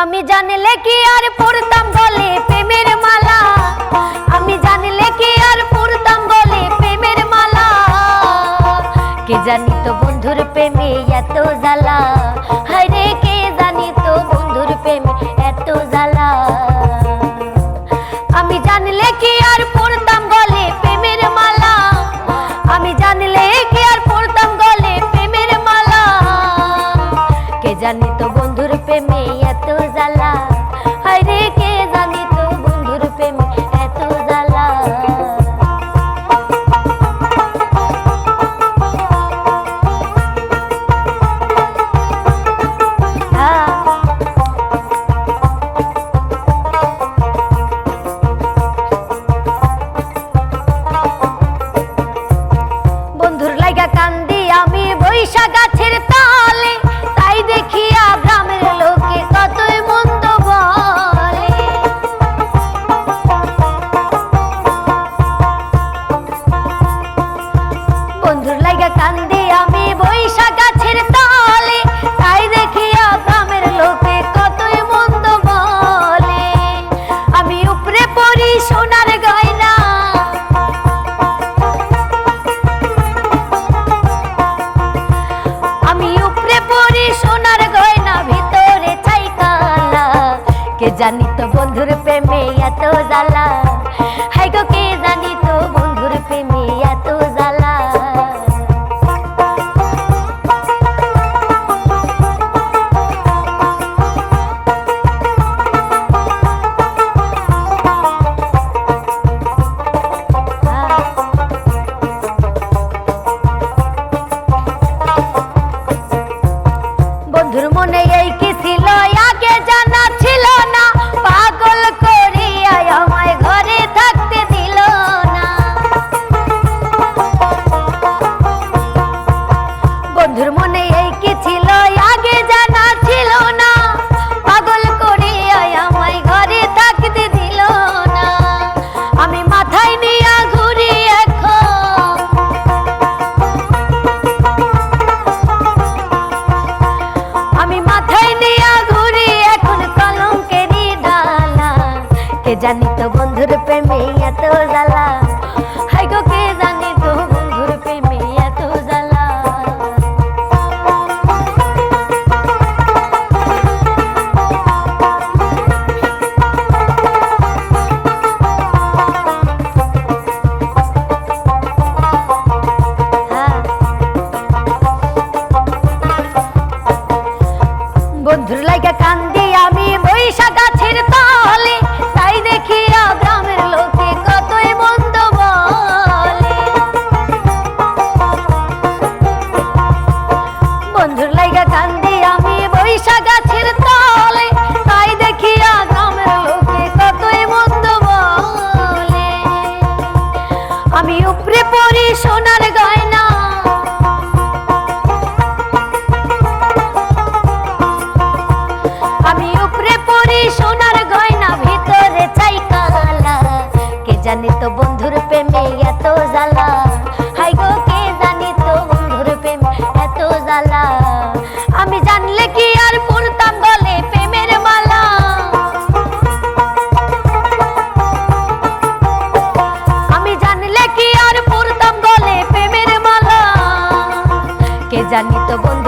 আমি জানলে কি আর পড়তাম বলে প্রেমের মালা? আমি জানলে কি আর পড়তাম বলে প্রেমের মালা? কে জানি তো বন্ধুর প্রেমে এত জ্বালা? জানি তো বন্ধুর প্রেমে এত জ্বালা। হাই গো জানি তো বন্ধুর প্রেমে এত জ্বালা। হাই গো, কে জানি তো বন্ধুর প্রেমে এত জ্বালা। হ্যাঁ। বন্ধুর লাইকা কান্দি আমি বৈশাখ গাছের তলে। উপরে পরে সোনার গয়না। আমি উপরে পরে সোনার গয়না, ভিতরে চাই কালা। কে জানি তো বন্ধুর প্রেমে এত জ্বালা। জানি তো বন্ধু